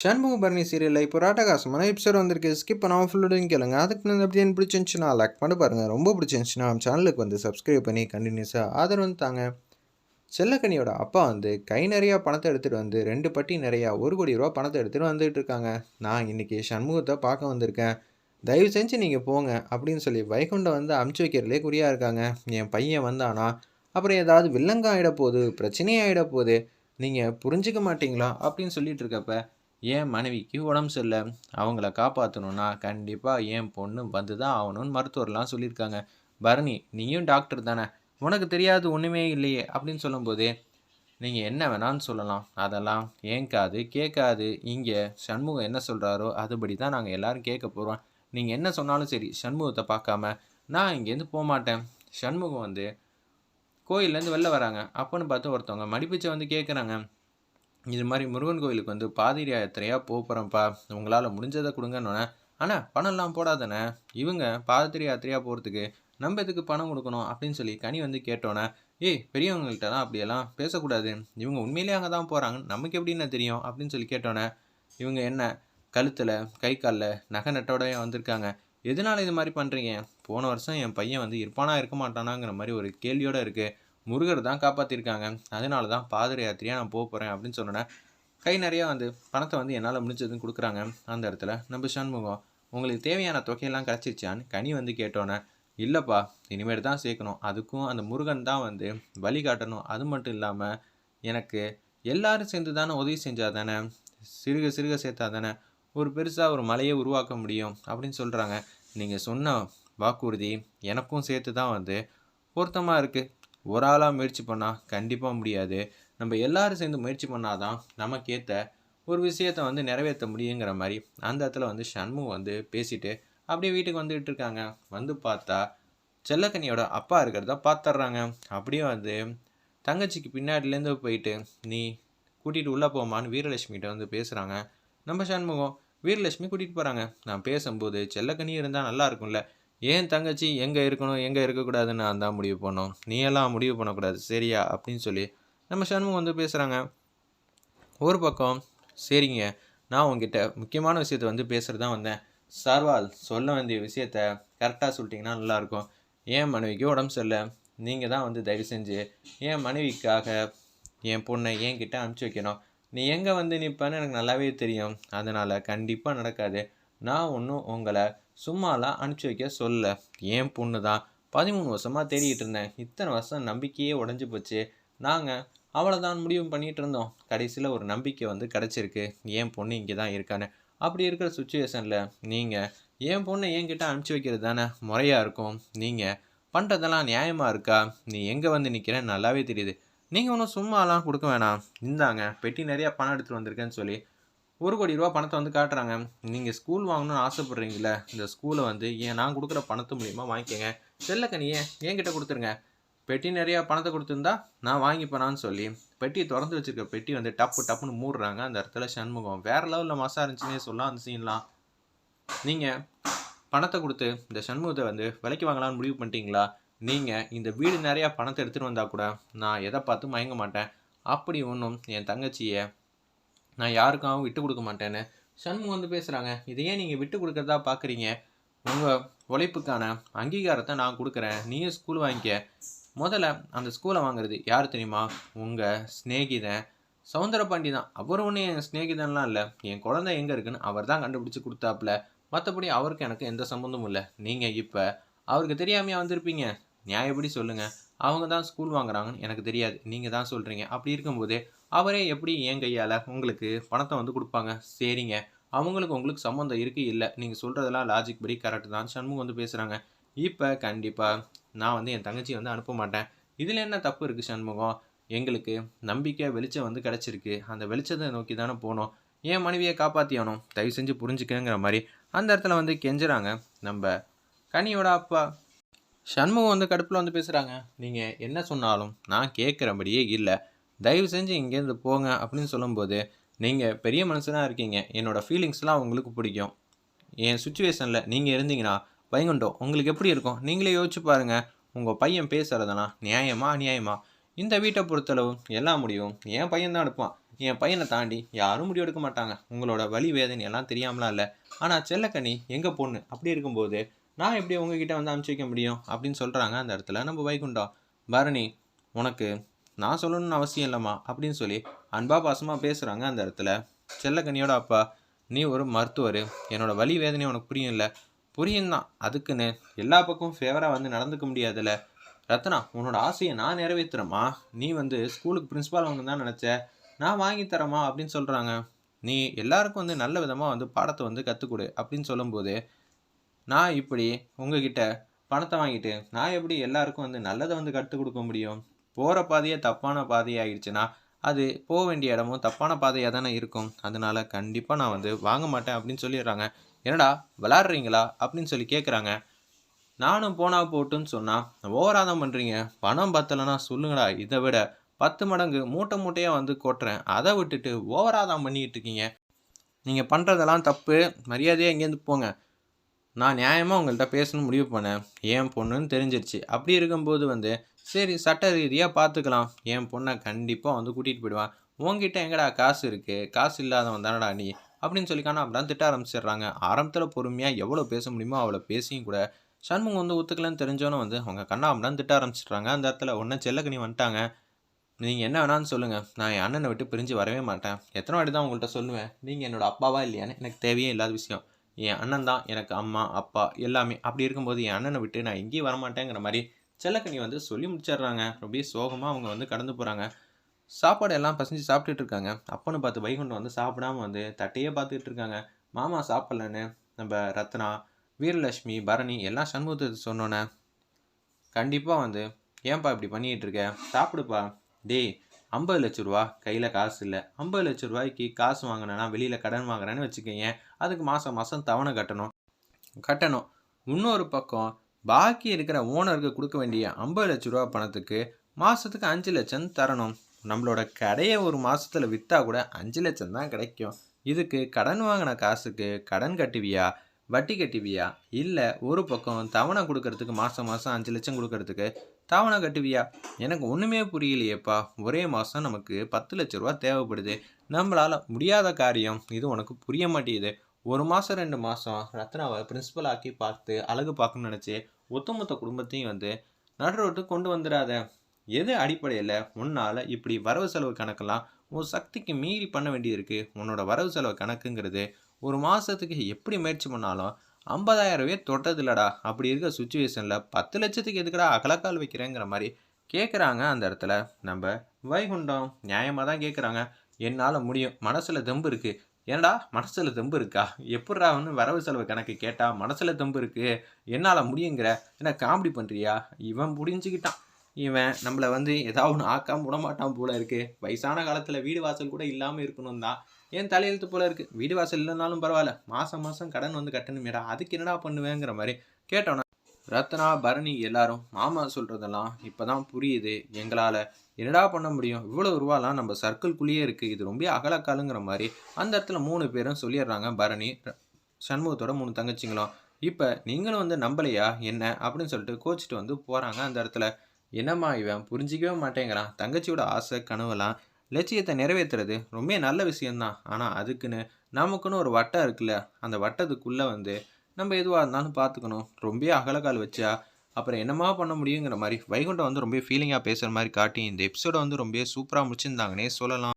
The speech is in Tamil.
சண்முக பரணி சீரியலில் இப்போ ராட்டகாசமான எபிசோட் வந்திருக்கு. ஸ்கிப் பண்ணாமல் ஃபுல்லுடன் கேளுங்க. அதுக்கு நான் எப்படி எனக்கு பிடிச்சிருந்துச்சுன்னா லைக் பண்ணி பாருங்கள் ரொம்ப பிடிச்சிருந்துச்சுன்னா நம்ம சேனலுக்கு வந்து சப்ஸ்கிரைப் பண்ணி கண்டினியூஸாக ஆதரவு வந்து தாங்க. செல்லக்கனியோட அப்பா வந்து கை நிறையா பணத்தை எடுத்துகிட்டு வந்து ரெண்டு பட்டி நிறையா ஒரு கோடி ரூபா பணத்தை எடுத்துகிட்டு வந்துகிட்டு இருக்காங்க. நான் இன்றைக்கி சண்முகத்தை பார்க்க வந்திருக்கேன். தயவு செஞ்சு நீங்கள் போங்க அப்படின்னு சொல்லி வைகுண்டம் வந்து அமுச்சு வைக்கிறதுலே குறியாக இருக்காங்க. என் பையன் வந்தானா? அப்புறம் ஏதாவது வில்லங்க ஆகிட போகுது பிரச்சனையாகிட போகுது. நீங்கள் புரிஞ்சிக்க மாட்டீங்களா? அப்படின்னு சொல்லிட்டு இருக்கப்ப என் மனைவிக்கு உடம்பு சரியில்லை. அவங்கள காப்பாற்றணுன்னா கண்டிப்பாக என் பொண்ணு வந்து தான் ஆகணும்னு மருத்துவர்லாம் சொல்லியிருக்காங்க. பரணி நீயும் டாக்டர் தானே? உனக்கு தெரியாது ஒன்றுமே இல்லையே அப்படின்னு சொல்லும்போது நீங்கள் என்ன வேணான்னு சொல்லலாம். அதெல்லாம் ஏங்காது கேட்காது. இங்கே சண்முகம் என்ன சொல்கிறாரோ அதுபடி தான் நாங்கள் எல்லோரும் கேட்க போகிறோம் நீங்கள் என்ன சொன்னாலும் சரி சண்முகத்தை பார்க்காம நான் இங்கேருந்து போக மாட்டேன். சண்முகம் வந்து கோயிலேருந்து வெளில வராங்க. அப்போன்னு பார்த்து ஒருத்தவங்க மடிப்பிச்சை வந்து கேட்குறாங்க இது மாதிரி முருகன் கோவிலுக்கு வந்து பாதிரி யாத்திரையாக போக போகிறேன்ப்பா உங்களால் முடிஞ்சதை கொடுங்கன்னொன்னே ஆனால் பணம்லாம் போடாதானே இவங்க பாதிரி யாத்திரையாக போகிறதுக்கு நம்ம எதுக்கு பணம் கொடுக்கணும்? அப்படின்னு சொல்லி கனி வந்து கேட்டோன்னே ஏய் பெரியவங்கள்ட்டலாம் அப்படியெல்லாம் பேசக்கூடாது. இவங்க உண்மையிலேயே அங்கே தான் போகிறாங்க நமக்கு எப்படின்னு தெரியும்? அப்படின்னு சொல்லி கேட்டோன்னே இவங்க என்ன கழுத்தில் கை காலில் நகை நட்டோடய வந்திருக்காங்க. எதனால் இது மாதிரி பண்ணுறீங்க போன வருஷம் என் பையன் வந்து இருப்பானா இருக்க மாட்டானாங்கிற மாதிரி ஒரு கேள்வியோடு இருக்குது முருகர் தான் காப்பாற்றிருக்காங்க அதனால தான் பாதிர யாத்திரையாக நான் போக போகிறேன் அப்படின்னு சொன்னேன் கை நிறையா வந்து பணத்தை வந்து என்னால் முடிஞ்சதுன்னு கொடுக்குறாங்க. அந்த இடத்துல நம்ம சண்முகம் உங்களுக்கு தேவையான தொகையெல்லாம் கிடச்சிருச்சான்னு கனி வந்து கேட்டோன்னே இல்லைப்பா இனிமேல் தான் சேர்க்கணும். அதுக்கும் அந்த முருகன் தான் வந்து வழி காட்டணும். அது மட்டும் இல்லாமல் எனக்கு எல்லாரும் சேர்ந்து தானே உதவி செஞ்சால் தானே சிறுக சிறுக சேர்த்தா தானே ஒரு பெருசாக ஒரு மலையை உருவாக்க முடியும் அப்படின்னு சொல்கிறாங்க நீங்கள் சொன்ன வாக்குறுதி எனக்கும் சேர்த்து தான் வந்து பொருத்தமாக இருக்குது ஒரு ஆளாக முயற்சி பண்ணால் கண்டிப்பாக முடியாது. நம்ம எல்லாரும் சேர்ந்து முயற்சி பண்ணால் தான் நமக்கேற்ற ஒரு விஷயத்தை வந்து நிறைவேற்ற முடியுங்கிற மாதிரி அந்த இடத்துல வந்து சண்முகம் வந்து பேசிட்டு அப்படியே வீட்டுக்கு வந்துகிட்டு இருக்காங்க. வந்து பார்த்தா செல்லக்கனியோட அப்பா இருக்கிறத பார்த்துட்றாங்க அப்படியே வந்து தங்கச்சிக்கு பின்னாடிலேருந்து போயிட்டு நீ கூட்டிகிட்டு உள்ளே போமான்னு வீரலட்சுமிகிட்ட வந்து பேசுகிறாங்க நம்ம சண்முகம் வீரலட்சுமி கூட்டிகிட்டு போகிறாங்க நான் பேசும்போது செல்லக்கனி இருந்தால் நல்லா இருக்கும்ல. ஏன் தங்கச்சி எங்கே இருக்கணும் எங்கே இருக்கக்கூடாதுன்னு நான் தான் முடிவு பண்ணோம். நீ எல்லாம் முடிவு பண்ணக்கூடாது. சரியா? அப்படின்னு சொல்லி நம்ம சண்முகம் வந்து பேசுகிறாங்க ஒரு பக்கம் சரிங்க நான் உங்ககிட்ட முக்கியமான விஷயத்த வந்து பேசுகிறது தான் வந்தேன். சர்வால் சொல்ல வேண்டிய விஷயத்த கரெக்டாக சொல்லிட்டிங்கன்னா நல்லாயிருக்கும். என் மனைவிக்கு உடம்பு சரியில்லை. நீங்கள் தான் வந்து தயவு செஞ்சு என் மனைவிக்காக என் பொண்ணை என்கிட்ட அனுப்பிச்சி வைக்கணும். நீ எங்கே வந்து நிற்பேன்னு எனக்கு நல்லாவே தெரியும். அதனால் கண்டிப்பாக நடக்காது. நான் ஒன்றும் உங்களை சும்மாலாம் அனுப்பிச்சி வைக்க சொல்ல ஏன் பொண்ணு தான். பதிமூணு வருஷமாக தேடிக்கிட்டு இருந்தேன். இத்தனை வருஷம் நம்பிக்கையே உடஞ்சி போச்சு. நாங்கள் அவளை தான் முடிவு பண்ணிகிட்டு இருந்தோம். கடைசியில் ஒரு நம்பிக்கை வந்து கிடச்சிருக்கு. ஏன் பொண்ணு இங்கே தான் இருக்கான்னு. அப்படி இருக்கிற சுச்சுவேஷனில் நீங்கள் என் பொண்ணை என்கிட்ட அனுப்பிச்சி வைக்கிறது தானே முறையாக இருக்கும். நீங்கள் பண்ணுறதெல்லாம் நியாயமாக இருக்கா? நீ எங்கே வந்து நிற்கிறேன்னு நல்லாவே தெரியுது. நீங்கள் ஒன்றும் சும்மாலாம் கொடுக்க வேணாம். இந்தாங்க பெட்டி நிறையா பணம் எடுத்துகிட்டு வந்திருக்கேன்னு சொல்லி ஒரு கோடி ரூபா பணத்தை வந்து காட்டுறாங்க. நீங்கள் ஸ்கூல் வாங்கணும்னு ஆசைப்பட்றீங்களே இந்த ஸ்கூலை வந்து ஏன் நான் கொடுக்குற பணத்து மூலியமாக வாங்கிக்கோங்க. செல்லக்கனியே என்கிட்ட கொடுத்துருங்க. பெட்டி நிறையா பணத்தை கொடுத்துருந்தா நான் வாங்கிப்பேனான்னு சொல்லி பெட்டியை திறந்து வச்சிருக்க பெட்டி வந்து டப்பு டப்புன்னு மூடுறாங்க. அந்த இடத்துல சண்முகம் வேற லெவலில் மசா இருந்துச்சுன்னே சொல்லலாம் அந்த சீன்லாம் நீங்கள் பணத்தை கொடுத்து இந்த சண்முகத்தை வந்து விலைக்கு வாங்கலாம்னு முடிவு பண்ணிட்டீங்களா? நீங்கள் இந்த வீடு நிறையா பணத்தை எடுத்துகிட்டு வந்தால் கூட நான் எதை பார்த்து மயங்க மாட்டேன். அப்படி ஒன்றும் என் தங்கச்சியை நான் யாருக்காகவும் விட்டு கொடுக்க மாட்டேன்னு சண்முகம் வந்து பேசுகிறாங்க இதையே நீங்கள் விட்டு கொடுக்குறதா பார்க்குறீங்க உங்கள் உழைப்புக்கான அங்கீகாரத்தை நான் கொடுக்குறேன். நீயும் ஸ்கூல் வாங்கிக்க. முதல்ல அந்த ஸ்கூலை வாங்குறது யார் தெரியுமா? உங்கள் ஸ்நேகிதன் சவுந்தரபாண்டி தான். அவர் ஒன்றும் என் ஸ்நேகிதன்லாம் இல்லை. என் குழந்தை எங்கே இருக்குன்னு அவர் தான் கண்டுபிடிச்சி கொடுத்தாப்புல. மற்றபடி அவருக்கு எனக்கு எந்த சம்மந்தமும் இல்லை. நீங்கள் இப்போ அவருக்கு தெரியாமையாக வந்திருப்பீங்க. நியாயப்படி சொல்லுங்கள் அவங்க தான் ஸ்கூல் வாங்குறாங்கன்னு எனக்கு தெரியாது. நீங்கள் தான் சொல்கிறீங்க அப்படி இருக்கும்போது அவரே எப்படி என் கையால் உங்களுக்கு பணத்தை வந்து கொடுப்பாங்க? சரிங்க. அவங்களுக்கு உங்களுக்கு சம்மந்தம் இருக்குது இல்லை. நீங்கள் சொல்கிறதெல்லாம் லாஜிக் படி கரெக்டு தான். சண்முகம் வந்து பேசுகிறாங்க இப்போ கண்டிப்பாக நான் வந்து என் தங்கச்சியை வந்து அனுப்ப மாட்டேன். இதில் என்ன தப்பு இருக்குது சண்முகம்? எங்களுக்கு நம்பிக்கை வெளிச்சம் வந்து கிடச்சிருக்கு. அந்த வெளிச்சத்தை நோக்கி தானே போனோம். என் மனைவியை காப்பாற்றியானோம் தயவு செஞ்சு புரிஞ்சுக்கங்கிற மாதிரி அந்த இடத்துல வந்து கெஞ்சுறாங்க. நம்ம கனியோட அப்பா சண்முகம் வந்து கடுப்பில் வந்து பேசுகிறாங்க நீங்கள் என்ன சொன்னாலும் நான் கேட்குறபடியே இல்லை. தயவு செஞ்சு இங்கேருந்து போங்க அப்படின்னு சொல்லும்போது நீங்கள் பெரிய மனுஷனாக இருக்கீங்க. என்னோடய ஃபீலிங்ஸ்லாம் உங்களுக்கு பிடிக்கும். என் சுச்சுவேஷனில் நீங்கள் இருந்தீங்கன்னா பயங்கண்டோம் உங்களுக்கு எப்படி இருக்கும்? நீங்களே யோசிச்சு பாருங்கள் உங்கள் பையன் பேசுகிறதுனா நியாயமா அநியாயமா? இந்த வீட்டை பொறுத்தளவு எல்லா முடியும் என் பையன் தான் எடுப்பான். என் பையனை தாண்டி யாரும் முடிவு எடுக்க மாட்டாங்க. உங்களோட வழி வேதனை எல்லாம் தெரியாமலாம் இல்லை. ஆனால் செல்லக்கனி எங்கள் பொண்ணு? அப்படி இருக்கும்போது நான் எப்படி உங்ககிட்ட வந்து அனுப்பிச்சி வைக்க முடியும் அப்படின்னு சொல்கிறாங்க அந்த இடத்துல. நம்ம வைகுண்டம் பரணி உனக்கு நான் சொல்லணும்னு அவசியம் இல்லைம்மா அப்படின்னு சொல்லி அன்பா பாசமாக பேசுகிறாங்க அந்த இடத்துல. செல்லக்கனியோட அப்பா நீ ஒரு மருத்துவர். என்னோடய வலி வேதனை உனக்கு புரியும் இல்லை. புரியும் தான். அதுக்குன்னு எல்லா பக்கமும் ஃபேவராக வந்து நடந்துக்க முடியாதுல்ல. ரத்னா உன்னோட ஆசையை நான் நிறைவேற்றுறேம்மா நீ வந்து ஸ்கூலுக்கு பிரின்ஸிபால் அவங்க தான் நினச்ச. நான் வாங்கி தரேம்மா அப்படின்னு சொல்கிறாங்க நீ எல்லாருக்கும் வந்து நல்ல விதமாக வந்து பாடத்தை வந்து கற்றுக்கொடு அப்படின்னு சொல்லும்போது நான் இப்படி உங்ககிட்ட பணத்தை வாங்கிட்டு நான் எப்படி எல்லாருக்கும் வந்து நல்லதை வந்து கற்றுக் கொடுக்க முடியும்? போகிற பாதையே தப்பான பாதையாகிடுச்சுன்னா அது போக வேண்டிய இடமும் தப்பான பாதையாக தானே இருக்கும். அதனால கண்டிப்பாக நான் வந்து வாங்க மாட்டேன் அப்படின்னு சொல்லிடுறாங்க. என்னடா விளாட்றீங்களா அப்படின்னு சொல்லி கேட்குறாங்க நானும் போனால் போட்டுன்னு சொன்னால் ஓவராதம் பண்ணுறீங்க பணம் பத்தலைன்னா சொல்லுங்கடா. இதை விட பத்து மடங்கு மூட்டை மூட்டையாக வந்து கொட்டுறேன். அதை விட்டுட்டு ஓவராதம் பண்ணிக்கிட்டு இருக்கீங்க. நீங்கள் பண்ணுறதெல்லாம் தப்பு. மரியாதையாக இங்கேருந்து போங்க. நான் நியாயமாக உங்கள்கிட்ட பேசணும்னு முடிவு பண்ணேன். என் பொண்ணுன்னு தெரிஞ்சிருச்சு. அப்படி இருக்கும்போது வந்து சரி சட்ட ரீதியாக பார்த்துக்கலாம் என் பொண்ணை கண்டிப்பாக வந்து கூட்டிகிட்டு போயிடுவான் உங்ககிட்ட எங்கடா காசு இருக்குது காசு இல்லாதவன் தானடா நீ? அப்படின்னு சொல்லிக்கான அப்படிலாம் திட்ட ஆரம்பிச்சிடுறாங்க. ஆரம்பத்தில் பொறுமையாக எவ்வளோ பேச முடியுமோ அவ்வளோ பேசியும் கூட சண்முகம் வந்து ஒத்துக்கலன்னு தெரிஞ்சோன்னு வந்து அவங்க கண்ணா அப்படிலாம் திட்ட ஆரம்பிச்சிடுறாங்க. அந்த இடத்துல ஒன்றும் செல்லக்கனி வந்துட்டாங்க. நீங்கள் என்ன வேணான்னு சொல்லுங்கள் நான் என் அண்ணனை விட்டு பிரிஞ்சு வரவே மாட்டேன். எத்தனை வாட்டி தான் உங்கள்கிட்ட சொல்லுவேன். நீங்கள் என்னோட அப்பாவா இல்லையான்னு எனக்கு தேவையே இல்லாத விஷயம். என் அண்ணன் தான் எனக்கு அம்மா அப்பா எல்லாமே. அப்படி இருக்கும்போது என் அண்ணனை விட்டு நான் எங்கேயும் வரமாட்டேங்கிற மாதிரி செல்லக்கனி வந்து சொல்லி முடிச்சிடுறாங்க. ரொம்ப சோகமாக அவங்க வந்து கடந்து போகிறாங்க சாப்பாடு எல்லாம் பசஞ்சு சாப்பிட்டுட்டு இருக்காங்க. அப்பன்னு பார்த்து வைகுண்டம் வந்து சாப்பிடாம வந்து தட்டையே பார்த்துட்டு இருக்காங்க. மாமா சாப்பிட்லன்னு நம்ம ரத்னா வீரலட்சுமி பரணி எல்லாம் சண்முகத்தை சொன்னோன்னே கண்டிப்பாக வந்து ஏன்பா இப்படி பண்ணிக்கிட்டு இருக்க? சாப்பிடுப்பா. டேய் ஐம்பது லட்ச ரூபா கையில் காசு இல்லை. ஐம்பது லட்ச ரூபாய்க்கு காசு வாங்கினேன்னா வெளியில் கடன் வாங்குறேன்னு வச்சுக்கோங்க அதுக்கு மாதம் மாதம் தவணை கட்டணும். கட்டணும். இன்னொரு பக்கம் பாக்கி இருக்கிற ஓனருக்கு கொடுக்க வேண்டிய ஐம்பது லட்ச ரூபா பணத்துக்கு மாதத்துக்கு அஞ்சு லட்சம் தரணும். நம்மளோட கடையை ஒரு மாதத்தில் விற்றா கூட அஞ்சு லட்சம் தான் கிடைக்கும். இதுக்கு கடன் வாங்கின காசுக்கு கடன் கட்டுவியா? வட்டி கட்டுவியா? இல்லை ஒரு பக்கம் தவணை கொடுக்கறதுக்கு மாதம் மாதம் அஞ்சு லட்சம் கொடுக்கறதுக்கு தவணை கட்டுவியா? எனக்கு ஒன்றுமே புரியலையேப்பா. ஒரே மாதம் நமக்கு பத்து லட்ச ரூபா தேவைப்படுது. நம்மளால் முடியாத காரியம். இது உனக்கு புரிய மாட்டேங்குது. ஒரு மாதம் ரெண்டு மாதம் ரத்னாவை பிரின்ஸிபல் ஆக்கி பார்த்து அழகு பார்க்கணும்னு நினச்சி ஒட்டுமொத்த குடும்பத்தையும் வந்து நடுரோட்டு கொண்டு வந்துடாத எது அடிப்படையில் உன்னால் இப்படி வரவு செலவு கணக்கெல்லாம் உன் சக்திக்கு மீறி பண்ண வேண்டியது உன்னோட வரவு செலவு கணக்குங்கிறது ஒரு மாதத்துக்கு எப்படி முயற்சி பண்ணாலும் ஐம்பதாயிரவே தொட்டதில்லடா. அப்படி இருக்க சுச்சுவேஷனில் பத்து லட்சத்துக்கு எதுக்கடா அகலக்கால் வைக்கிறேங்கிற மாதிரி கேட்குறாங்க அந்த இடத்துல. நம்ம வைகுண்டம் நியாயமாக தான் கேட்குறாங்க என்னால் முடியும். மனசில் தெம்பு இருக்குது ஏன்டா மனசில் தெம்பு இருக்கா? எப்பட்றா வந்து வரவு செலவு கணக்கு கேட்டால் மனசில் தெம்பு இருக்குது என்னால் முடியுங்கிற என்ன காமெடி பண்ணுறியா இவன் புரிஞ்சுக்கிட்டான் இவன் நம்மளை வந்து ஏதாவது ஒன்று ஆக்காம விடமாட்டான் போல இருக்குது வயசான காலத்தில் வீடு வாசல் கூட இல்லாமல் இருக்கணும் தான் ஏன் தலையெழுத்து போல இருக்கு? வீடு வாசல் இல்லைனாலும் பரவாயில்ல. மாதம் மாதம் கடன் வந்து கட்டணுமேடா. அதுக்கு என்னடா பண்ணுவேங்கிற மாதிரி கேட்டோன்னா ரத்னா பரணி எல்லாரும் மாமா சொல்கிறதெல்லாம் இப்போ தான் புரியுது எங்களால். என்னடா பண்ண முடியும்? இவ்வளோ ரூபாலாம் நம்ம சர்க்கிள்குள்ளேயே இருக்குது இது ரொம்ப அகலக்காலுங்கிற மாதிரி அந்த இடத்துல மூணு பேரும் சொல்லிடுறாங்க பரணி சண்முகத்தோட மூணு தங்கச்சிங்களும். இப்போ நீங்களும் வந்து நம்பலையா? என்ன? அப்படின்னு சொல்லிட்டு கோச்சிட்டு வந்து போகிறாங்க அந்த இடத்துல. என்னம்மா இவன்? புரிஞ்சிக்கவே மாட்டேங்கிறான். தங்கச்சியோட ஆசை கனவெல்லாம் லட்சியத்தை நிறைவேற்றுறது ரொம்ப நல்ல விஷயந்தான் ஆனால் அதுக்குன்னு நமக்குன்னு ஒரு வட்டம் இருக்குல்ல அந்த வட்டத்துக்குள்ளே வந்து நம்ம எதுவாக இருந்தாலும் பார்த்துக்கணும் ரொம்ப அகலக்கால் வச்சா அப்புறம் என்னமா பண்ண முடியுங்கிற மாதிரி வைகுண்டம் வந்து ரொம்ப ஃபீலிங்காக பேசுகிற மாதிரி காட்டி இந்த எபிசோடை வந்து ரொம்ப சூப்பராக முடிச்சிருந்தாங்கன்னே சொல்லலாம்.